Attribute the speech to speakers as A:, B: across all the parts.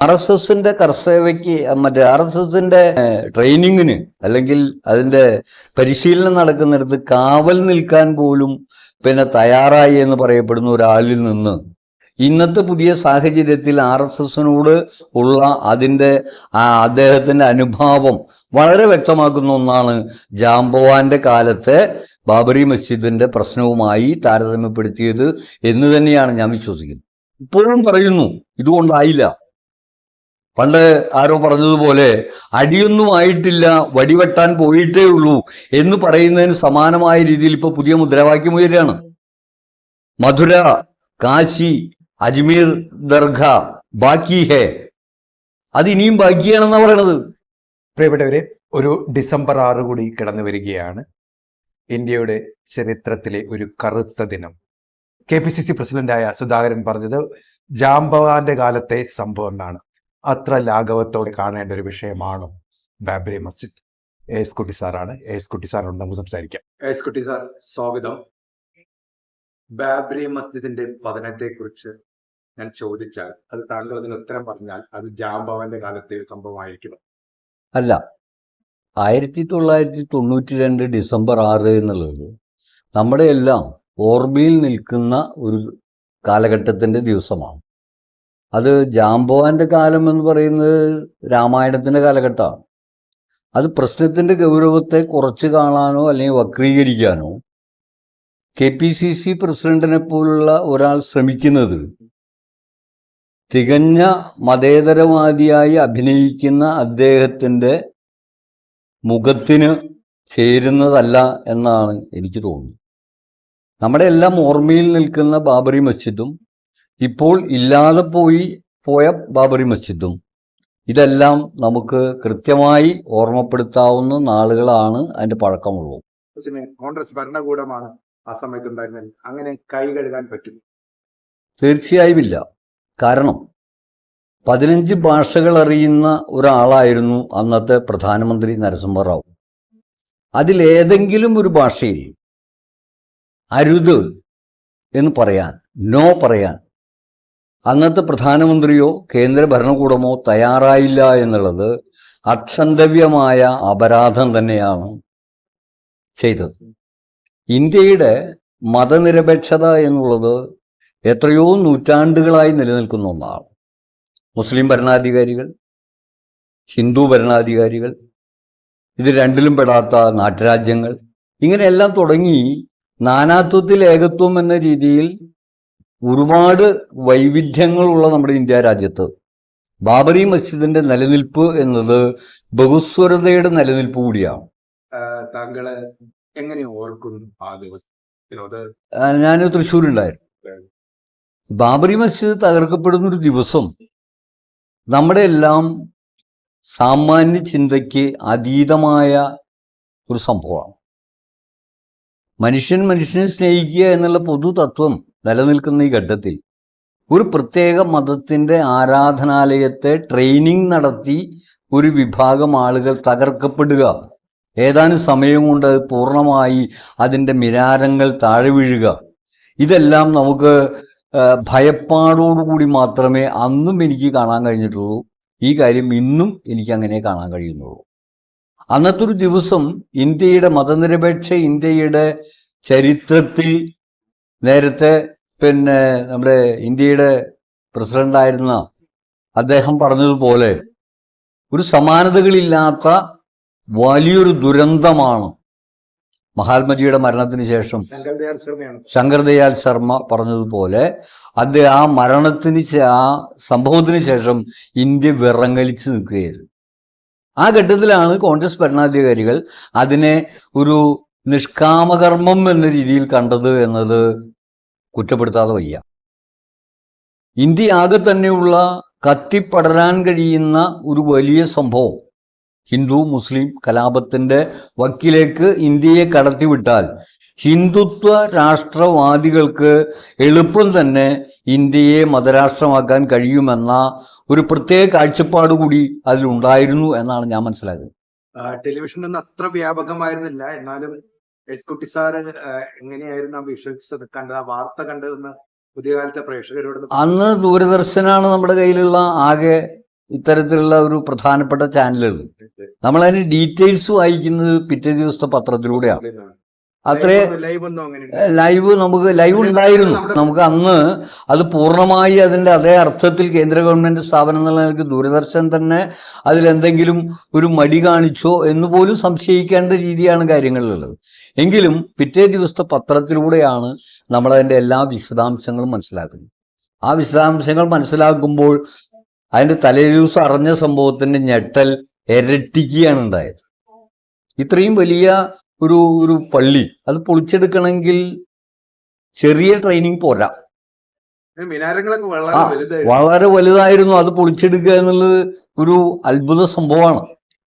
A: R S എസിന്റെ കർസേവയ്ക്ക് മറ്റേ R S എസിന്റെ ട്രെയിനിങ്ങിന് അല്ലെങ്കിൽ അതിന്റെ പരിശീലനം നടക്കുന്നിടത്ത് കാവൽ നിൽക്കാൻ പോലും പിന്നെ തയ്യാറായി എന്ന് പറയപ്പെടുന്ന ഒരാളിൽ നിന്ന് ഇന്നത്തെ പുതിയ സാഹചര്യത്തിൽ ആർ എസ് എസിനോട് ഉള്ള അതിന്റെ ആ അദ്ദേഹത്തിന്റെ അനുഭാവം വളരെ വ്യക്തമാക്കുന്ന ഒന്നാണ് ജാംബവാന്റെ കാലത്തെ ബാബറി മസ്ജിദിന്റെ പ്രശ്നവുമായി താരതമ്യപ്പെടുത്തിയത് എന്ന് തന്നെയാണ് ഞാൻ വിശ്വസിക്കുന്നത്. ഇപ്പോഴും പറയുന്നു ഇതുകൊണ്ടായില്ല. പണ്ട് ആരോ പറഞ്ഞതുപോലെ അടിയൊന്നും ആയിട്ടില്ല വടിവെട്ടാൻ പോയിട്ടേ ഉള്ളൂ എന്ന് പറയുന്നതിന് സമാനമായ രീതിയിൽ ഇപ്പൊ പുതിയ മുദ്രാവാക്യം ഉയരുകയാണ്. മധുര കാശി അജ്മീർ ദർഗ ബാക്കി ഹേ. അത് ഇനിയും ബാക്കിയാണെന്നാ പറയണത്.
B: പ്രിയപ്പെട്ടവരെ ഒരു ഡിസംബർ ആറ് കൂടി കിടന്നു വരികയാണ്. ഇന്ത്യയുടെ ചരിത്രത്തിലെ ഒരു കറുത്ത ദിനം. കെ പി സി സി പ്രസിഡന്റായ സുധാകരൻ പറഞ്ഞത് ജാംബവാന്റെ കാലത്തെ സംഭവം എന്നാണ്. അത്ര ലാഘവത്തോടെ കാണേണ്ട ഒരു വിഷയമാണ് ബാബരി മസ്ജിദ്. എ എസ് കുട്ടി സാറാണ്. എ എസ് കുട്ടി സാറിനോട് നമുക്ക് സംസാരിക്കാം.
C: എസ് കുട്ടി സാർ സ്വാഗതം. ബാബരി മസ്ജിദിന്റെ പതനത്തെ കുറിച്ച് ഞാൻ ചോദിച്ചാൽ അത് താങ്കൾ അതിന് ഉത്തരം പറഞ്ഞാൽ അത് ജാംബവന്റെ കാലത്തെ ഒരു സംഭവമായിരിക്കും.
A: അല്ല ആയിരത്തി തൊള്ളായിരത്തി തൊണ്ണൂറ്റി രണ്ട് ഡിസംബർ ആറ് എന്നുള്ളത് നമ്മുടെ എല്ലാം ഓർമ്മയിൽ നിൽക്കുന്ന ഒരു കാലഘട്ടത്തിന്റെ ദിവസമാണ്. അത് ജാംബവാന്റെ കാലം എന്ന് പറയുന്നത് രാമായണത്തിന്റെ കാലഘട്ടമാണ്. അത് പ്രശ്നത്തിന്റെ ഗൗരവത്തെ കുറച്ച് കാണാനോ അല്ലെങ്കിൽ വക്രീകരിക്കാനോ കെ പി സി സി പ്രസിഡന്റിനെ പോലുള്ള ഒരാൾ ശ്രമിക്കുന്നത് തികഞ്ഞ മതേതരവാദിയായി അഭിനയിക്കുന്ന അദ്ദേഹത്തിന്റെ മുഖത്തിന് ചേരുന്നതല്ല എന്നാണ് എനിക്ക് തോന്നുന്നത്. നമ്മുടെ എല്ലാം ഓർമ്മയിൽ നിൽക്കുന്ന ബാബറി മസ്ജിദും ഇപ്പോൾ ഇല്ലാതെ പോയി പോയ ബാബറി മസ്ജിദും. ഇതെല്ലാം നമുക്ക് കൃത്യമായി ഓർമ്മപ്പെടുത്താവുന്ന നാളുകളാണ് അതിന്റെ പഴക്കമുള്ളൂ
C: പക്ഷേ കോൺഗ്രസ് ഭരണകൂടമാണ് ആ സമയത്ത് അങ്ങനെ കൈ കഴുകാൻ പറ്റും.
A: തീർച്ചയായും ഇല്ല കാരണം പതിനഞ്ച് ഭാഷകൾ അറിയുന്ന ഒരാളായിരുന്നു അന്നത്തെ പ്രധാനമന്ത്രി നരസിംഹറാവു അതിലേതെങ്കിലും ഒരു ഭാഷയിൽ അരുത് എന്ന് പറയാൻ നോ പറയാൻ അന്നത്തെ പ്രധാനമന്ത്രിയോ കേന്ദ്ര ഭരണകൂടമോ തയ്യാറായില്ല എന്നുള്ളത് അക്ഷന്തവ്യമായ അപരാധം തന്നെയാണ് ചെയ്തത്. ഇന്ത്യയുടെ മതനിരപേക്ഷത എന്നുള്ളത് എത്രയോ നൂറ്റാണ്ടുകളായി നിലനിൽക്കുന്ന ഒന്നാണ്. മുസ്ലിം ഭരണാധികാരികൾ ഹിന്ദു ഭരണാധികാരികൾ ഇത് രണ്ടിലും പെടാത്ത നാട്ടുരാജ്യങ്ങൾ ഇങ്ങനെയെല്ലാം തുടങ്ങി നാനാത്വത്തിൽ ഏകത്വം എന്ന രീതിയിൽ ഒരുപാട് വൈവിധ്യങ്ങളുള്ള നമ്മുടെ ഇന്ത്യ രാജ്യത്ത്. ബാബറി മസ്ജിദിന്റെ നിലനിൽപ്പ് എന്നത് ബഹുസ്വരതയുടെ നിലനിൽപ്പ് കൂടിയാണ്.
C: താങ്കൾ എങ്ങനെ ഓർക്കുന്നു ആ ദിവസം
A: ഞാൻ തൃശ്ശൂരുണ്ടായിരുന്നു. ബാബറി മസ്ജിദ് തകർക്കപ്പെടുന്ന ഒരു ദിവസം നമ്മുടെ എല്ലാം സാമാന്യ ചിന്തയ്ക്ക് അതീതമായ ഒരു സംഭവമാണ്. മനുഷ്യൻ മനുഷ്യനെ സ്നേഹിക്കുക എന്നുള്ള പൊതു തത്വം നിലനിൽക്കുന്ന ഈ ഘട്ടത്തിൽ ഒരു പ്രത്യേക മതത്തിന്റെ ആരാധനാലയത്തെ ട്രെയിനിങ് നടത്തി ഒരു വിഭാഗം ആളുകൾ തകർക്കപ്പെടുക. ഏതാനും സമയം കൊണ്ട് അത് പൂർണമായി അതിന്റെ മിരാരങ്ങൾ താഴെ വീഴുക. ഇതെല്ലാം നമുക്ക് ഭയപ്പാടോടുകൂടി മാത്രമേ അന്നും എനിക്ക് കാണാൻ കഴിഞ്ഞിട്ടുള്ളൂ. ഈ കാര്യം ഇന്നും എനിക്ക് അങ്ങനെ കാണാൻ കഴിയുന്നുള്ളൂ. അന്നത്തെ ഒരു ദിവസം ഇന്ത്യയുടെ മതനിരപേക്ഷ ഇന്ത്യയുടെ ചരിത്രത്തിൽ നേരത്തെ പിന്നെ നമ്മുടെ ഇന്ത്യയുടെ പ്രസിഡന്റായിരുന്ന അദ്ദേഹം പറഞ്ഞതുപോലെ ഒരു സമാനതകളില്ലാത്ത വലിയൊരു ദുരന്തമാണ് മഹാത്മജിയുടെ മരണത്തിന് ശേഷം
C: ശങ്കർദയാൽ
A: ശർമ്മ പറഞ്ഞതുപോലെ അത് ആ മരണത്തിന് ആ സംഭവത്തിന് ശേഷം ഇന്ത്യ വിറങ്ങലിച്ച് നിൽക്കുകയായിരുന്നു. ആ ഘട്ടത്തിലാണ് കോൺഗ്രസ് ഭരണാധികാരികൾ അതിനെ ഒരു നിഷ്കാമകർമ്മം എന്ന രീതിയിൽ കണ്ടത് എന്നത് കുറ്റപ്പെടുത്താതെ വയ്യ. ഇന്ത്യ ആകെ തന്നെയുള്ള കത്തിപ്പടരാൻ കഴിയുന്ന ഒരു വലിയ സംഭവം. ഹിന്ദു മുസ്ലിം കലാപത്തിന്റെ വക്കിലേക്ക് ഇന്ത്യയെ കടത്തിവിട്ടാൽ ഹിന്ദുത്വ രാഷ്ട്രവാദികൾക്ക് എളുപ്പം തന്നെ ഇന്ത്യയെ മതരാഷ്ട്രമാക്കാൻ കഴിയുമെന്ന ഒരു പ്രത്യേക കാഴ്ചപ്പാട് കൂടി അതിലുണ്ടായിരുന്നു എന്നാണ് ഞാൻ മനസ്സിലാക്കുന്നത്.
C: ടെലിവിഷനൊന്നും അത്ര വ്യാപകമായിരുന്നില്ല. എന്നാലും എസ് കുട്ടി സാറ് എങ്ങനെയായിരുന്നു ആ വിഷ്വൽസ് കണ്ടത് ആ വാർത്ത കണ്ടതെന്ന് പുതിയ കാലത്തെ പ്രേക്ഷകരോട്
A: അന്ന് ദൂരദർശനാണ് നമ്മുടെ കയ്യിലുള്ള ആകെ ഇത്തരത്തിലുള്ള ഒരു പ്രധാനപ്പെട്ട ചാനലുകൾ. നമ്മളതിന് ഡീറ്റെയിൽസ് വായിക്കുന്നത് പിറ്റേ ദിവസത്തെ പത്രത്തിലൂടെയാണ്. അത്രേ
C: ലൈവ്
A: നമുക്ക് ലൈവ് ഉണ്ടായിരുന്നു. നമുക്ക് അന്ന് അത് പൂർണമായി അതിന്റെ അതേ അർത്ഥത്തിൽ കേന്ദ്ര ഗവൺമെന്റ് സ്ഥാപനം എന്നുള്ള നിലയ്ക്ക് ദൂരദർശൻ തന്നെ അതിലെന്തെങ്കിലും ഒരു മടി കാണിച്ചോ എന്ന് പോലും സംശയിക്കേണ്ട രീതിയാണ് കാര്യങ്ങളിലുള്ളത്. എങ്കിലും പിറ്റേ ദിവസത്തെ പത്രത്തിലൂടെയാണ് നമ്മൾ അതിന്റെ എല്ലാ വിശദാംശങ്ങളും മനസ്സിലാക്കുന്നത്. ആ വിശദാംശങ്ങൾ മനസ്സിലാക്കുമ്പോൾ അതിന്റെ തലേ ദിവസം അറിഞ്ഞ സംഭവത്തിന്റെ ഞെട്ടൽ ഇരട്ടിക്കുകയാണ് ഉണ്ടായത്. ഇത്രയും വലിയ ഒരു ഒരു പള്ളി. അത് പൊളിച്ചെടുക്കണമെങ്കിൽ ചെറിയ ട്രെയിനിങ് പോരാ.
C: വളരെ
A: വലുതായിരുന്നു. അത് പൊളിച്ചെടുക്കുക എന്നുള്ളത് ഒരു അത്ഭുത സംഭവമാണ്.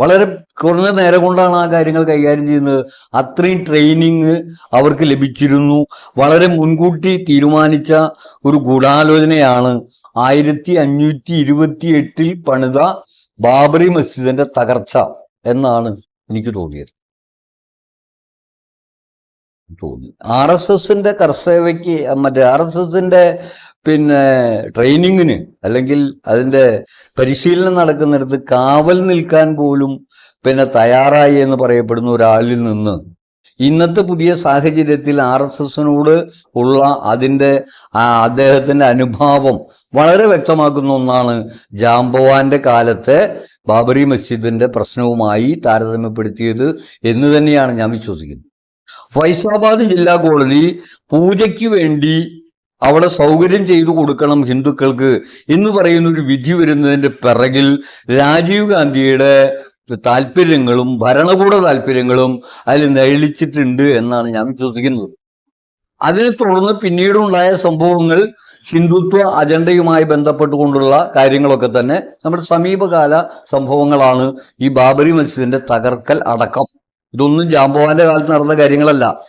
A: വളരെ കുറഞ്ഞ നേരം കൊണ്ടാണ് ആ കാര്യങ്ങൾ കൈകാര്യം ചെയ്യുന്നത്. അത്രയും ട്രെയിനിങ് അവർക്ക് ലഭിച്ചിരുന്നു. വളരെ മുൻകൂട്ടി തീരുമാനിച്ച ഒരു ഗൂഢാലോചനയാണ് ആയിരത്തി അഞ്ഞൂറ്റി ഇരുപത്തി എട്ടിൽ പണിത ബാബറി മസ്ജിദിന്റെ തകർച്ച എന്നാണ് എനിക്ക് തോന്നിയത്. തോന്നി ആർ എസ് എസിന്റെ കർസേവയ്ക്ക് മറ്റേ ആർ എസ് എസിന്റെ പിന്നെ ട്രെയിനിങ്ങിന് അല്ലെങ്കിൽ അതിന്റെ പരിശീലനം നടക്കുന്നിടത്ത് കാവൽ നിൽക്കാൻ പോലും പിന്നെ തയ്യാറായി എന്ന് പറയപ്പെടുന്ന ഒരാളിൽ നിന്ന് ഇന്നത്തെ പുതിയ സാഹചര്യത്തിൽ ആർ എസ് എസിനോട് ഉള്ള അതിന്റെ ആ അദ്ദേഹത്തിന്റെ അനുഭാവം വളരെ വ്യക്തമാക്കുന്ന ഒന്നാണ് ജാംബവാന്റെ കാലത്തെ ബാബറി മസ്ജിദിന്റെ പ്രശ്നവുമായി താരതമ്യപ്പെടുത്തിയത് എന്ന് തന്നെയാണ് ഞാൻ വിശ്വസിക്കുന്നത്. ഫൈസാബാദ് ജില്ലാ കോടതി പൂജയ്ക്ക് വേണ്ടി അവിടെ സൗകര്യം ചെയ്തു കൊടുക്കണം ഹിന്ദുക്കൾക്ക് എന്ന് പറയുന്ന ഒരു വിധി വരുന്നതിന്റെ പിറകിൽ രാജീവ് ഗാന്ധിയുടെ താല്പര്യങ്ങളും ഭരണകൂട താല്പര്യങ്ങളും അതിൽ നെളിച്ചിട്ടുണ്ട് എന്നാണ് ഞാൻ വിശ്വസിക്കുന്നത്. അതിനെ തുടർന്ന് പിന്നീടുണ്ടായ സംഭവങ്ങൾ ഹിന്ദുത്വ അജണ്ടയുമായി ബന്ധപ്പെട്ടുകൊണ്ടുള്ള കാര്യങ്ങളൊക്കെ തന്നെ നമ്മുടെ സമീപകാല സംഭവങ്ങളാണ് ഈ ബാബരി മസ്ജിദിന്റെ തകർക്കൽ അടക്കം. ഇതൊന്നും ജാമ്പവാന്റെ കാലത്ത് നടന്ന കാര്യങ്ങളല്ല.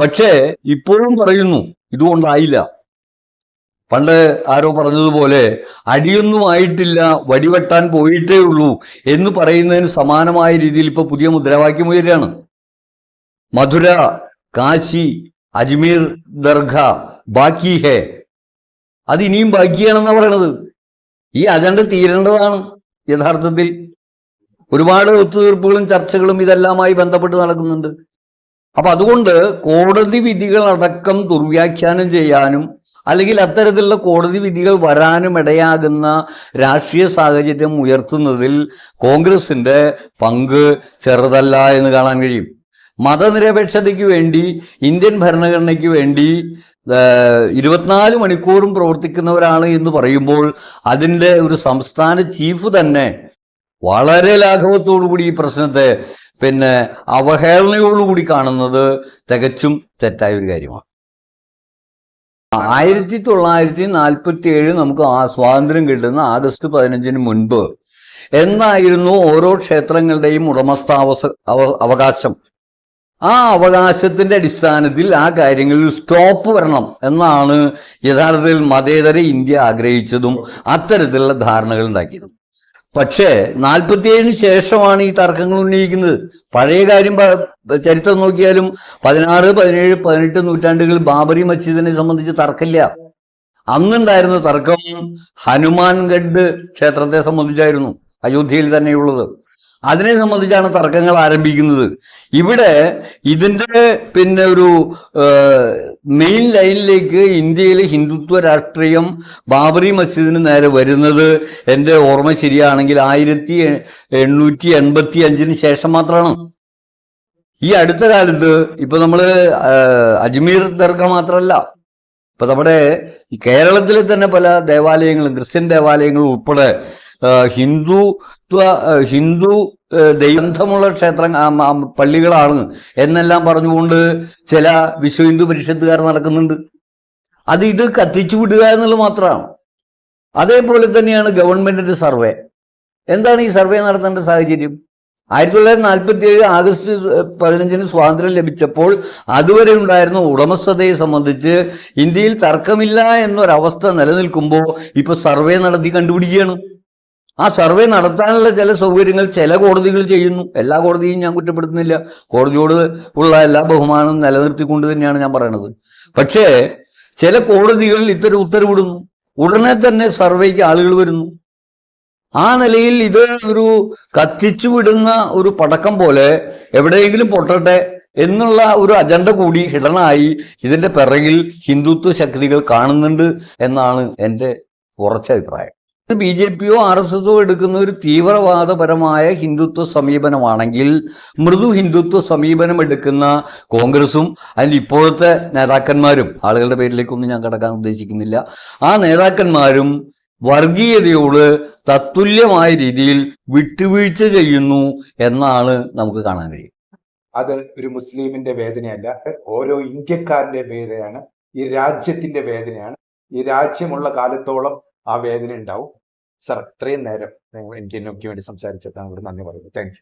A: പക്ഷേ ഇപ്പോഴും പറയുന്നു ഇതുകൊണ്ടായില്ല. പണ്ട് ആരോ പറഞ്ഞതുപോലെ അടിയൊന്നും ആയിട്ടില്ല വടിവെട്ടാൻ പോയിട്ടേ ഉള്ളൂ എന്ന് പറയുന്നതിന് സമാനമായ രീതിയിൽ ഇപ്പൊ പുതിയ മുദ്രാവാക്യം ഉയരുകയാണ്. മധുര കാശി അജ്മീർ ദർഗ ബാക്കി ഹേ. അത് ഇനിയും ബാക്കിയാണെന്നാണ് പറയണത്. ഈ അജണ്ട തീരേണ്ടതാണ് യഥാർത്ഥത്തിൽ. ഒരുപാട് ഒത്തുതീർപ്പുകളും ചർച്ചകളും ഇതെല്ലാമായി ബന്ധപ്പെട്ട് നടക്കുന്നുണ്ട്. അപ്പൊ അതുകൊണ്ട് കോടതി വിധികൾ അടക്കം ദുർവ്യാഖ്യാനം ചെയ്യാനും അല്ലെങ്കിൽ അത്തരത്തിലുള്ള കോടതി വിധികൾ വരാനും ഇടയാകുന്ന രാഷ്ട്രീയ സാഹചര്യം ഉയർത്തുന്നതിൽ കോൺഗ്രസിന്റെ പങ്ക് ചെറുതല്ല എന്ന് കാണാൻ കഴിയും. മതനിരപേക്ഷതയ്ക്ക് വേണ്ടി ഇന്ത്യൻ ഭരണഘടനയ്ക്ക് വേണ്ടി ഇരുപത്തിനാല് മണിക്കൂറും പ്രവർത്തിക്കുന്നവരാണ് എന്ന് പറയുമ്പോൾ അതിന്റെ ഒരു സംസ്ഥാന ചീഫ് തന്നെ വളരെ ലാഘവത്തോടുകൂടി ഈ പ്രശ്നത്തെ പിന്നെ അവഹേളനയോടുകൂടി കാണുന്നത് തികച്ചും തെറ്റായ ഒരു കാര്യമാണ്. ആയിരത്തി തൊള്ളായിരത്തി നാൽപ്പത്തി ഏഴ് നമുക്ക് ആ സ്വാതന്ത്ര്യം കിട്ടുന്ന ആഗസ്റ്റ് പതിനഞ്ചിന് മുൻപ് എന്നായിരുന്നു ഓരോ ക്ഷേത്രങ്ങളുടെയും ഉടമസ്ഥാവസ അവ- അവകാശം. ആ അവകാശത്തിന്റെ അടിസ്ഥാനത്തിൽ ആ കാര്യങ്ങളിൽ സ്റ്റോപ്പ് വരണം എന്നാണ് യഥാർത്ഥത്തിൽ മതേതര ഇന്ത്യ ആഗ്രഹിച്ചതും അത്തരത്തിലുള്ള ധാരണകൾ ഉണ്ടാക്കിയതും. പക്ഷേ നാൽപ്പത്തിയേഴിന് ശേഷമാണ് ഈ തർക്കങ്ങൾ ഉന്നയിക്കുന്നത്. പഴയ കാര്യം ചരിത്രം നോക്കിയാലും പതിനാറ് പതിനേഴ് പതിനെട്ട് നൂറ്റാണ്ടുകളിൽ ബാബറി മസ്ജിദിനെ സംബന്ധിച്ച് തർക്കമില്ല. അന്നുണ്ടായിരുന്ന തർക്കം ഹനുമാൻഗഡ് ക്ഷേത്രത്തെ സംബന്ധിച്ചായിരുന്നു അയോധ്യയിൽ തന്നെയുള്ളത്. അതിനെ സംബന്ധിച്ചാണ് തർക്കങ്ങൾ ആരംഭിക്കുന്നത്. ഇവിടെ ഇതിന്റെ പിന്നെ ഒരു മെയിൻ ലൈനിലേക്ക് ഇന്ത്യയിലെ ഹിന്ദുത്വ രാഷ്ട്രീയം ബാബറി മസ്ജിദിന് നേരെ വരുന്നത് എന്റെ ഓർമ്മ ശരിയാണെങ്കിൽ ആയിരത്തി എണ്ണൂറ്റി എൺപത്തി അഞ്ചിന് ശേഷം മാത്രമാണ്. ഈ അടുത്ത കാലത്ത് ഇപ്പൊ നമ്മൾ അജ്മീർ ദർഗ മാത്രമല്ല ഇപ്പൊ നമ്മുടെ കേരളത്തിലെ തന്നെ പല ദേവാലയങ്ങളും ക്രിസ്ത്യൻ ദേവാലയങ്ങളും ഉൾപ്പെടെ ഹിന്ദുത്വ ഹിന്ദു ദൈവന്ധമുള്ള ക്ഷേത്ര പള്ളികളാണ് എന്നെല്ലാം പറഞ്ഞുകൊണ്ട് ചില വിശ്വ ഹിന്ദു പരിഷത്തുകാർ നടക്കുന്നുണ്ട്. അത് ഇത് കത്തിച്ചു വിടുക എന്നുള്ളത് മാത്രമാണ്. അതേപോലെ തന്നെയാണ് ഗവൺമെന്റിന്റെ സർവേ. എന്താണ് ഈ സർവേ നടത്തേണ്ട സാഹചര്യം? ആയിരത്തി തൊള്ളായിരത്തി നാൽപ്പത്തി ഏഴ് ആഗസ്റ്റ് പതിനഞ്ചിന് സ്വാതന്ത്ര്യം ലഭിച്ചപ്പോൾ അതുവരെ ഉണ്ടായിരുന്ന ഉടമസ്ഥതയെ സംബന്ധിച്ച് ഇന്ത്യയിൽ തർക്കമില്ല എന്നൊരവസ്ഥ നിലനിൽക്കുമ്പോൾ ഇപ്പൊ സർവേ നടത്തി കണ്ടുപിടിക്കുകയാണ്. ആ സർവേ നടത്താനുള്ള ചില സൗകര്യങ്ങൾ ചില കോടതികൾ ചെയ്യുന്നു. എല്ലാ കോടതിയും ഞാൻ കുറ്റപ്പെടുത്തുന്നില്ല. കോടതിയോട് ഉള്ള എല്ലാ ബഹുമാനവും നിലനിർത്തിക്കൊണ്ട് തന്നെയാണ് ഞാൻ പറയണത്. പക്ഷേ ചില കോടതികളിൽ ഇത്തരം ഉത്തരവിടുന്നു. ഉടനെ തന്നെ സർവേക്ക് ആളുകൾ വരുന്നു. ആ നിലയിൽ ഇത് ഒരു കത്തിച്ചു വിടുന്ന ഒരു പടക്കം പോലെ എവിടെയെങ്കിലും പൊട്ടട്ടെ എന്നുള്ള ഒരു അജണ്ട കൂടി ഹിടനായി ഇതിന്റെ പിറകിൽ ഹിന്ദുത്വ ശക്തികൾ കാണുന്നുണ്ട് എന്നാണ് എന്റെ ഉറച്ച അഭിപ്രായം. ബി ജെ പിയോ ആർ എസ് എസോ എടുക്കുന്ന ഒരു തീവ്രവാദപരമായ ഹിന്ദുത്വ സമീപനമാണെങ്കിൽ മൃദു ഹിന്ദുത്വ സമീപനം എടുക്കുന്ന കോൺഗ്രസും അതിന്റെ ഇപ്പോഴത്തെ നേതാക്കന്മാരും ആളുകളുടെ പേരിലേക്കൊന്നും ഞാൻ കടക്കാൻ ഉദ്ദേശിക്കുന്നില്ല. ആ നേതാക്കന്മാരും വർഗീയതയോട് തത്തുല്യമായ രീതിയിൽ വിട്ടുവീഴ്ച ചെയ്യുന്നു എന്നാണ് നമുക്ക് കാണാൻ കഴിയും
B: അത് ഒരു മുസ്ലിമിന്റെ വേദനയല്ല ഓരോ ഇന്ത്യക്കാരന്റെ വേദനയാണ് ഈ രാജ്യത്തിന്റെ വേദനയാണ്. ഈ രാജ്യമുള്ള കാലത്തോളം ആ വേദന ഉണ്ടാവും. സർ ഇത്രയും നേരം എനിക്ക് എന്നൊക്കെ വേണ്ടി സംസാരിച്ചത് താങ്കളോട് നന്ദി പറയുന്നു. താങ്ക്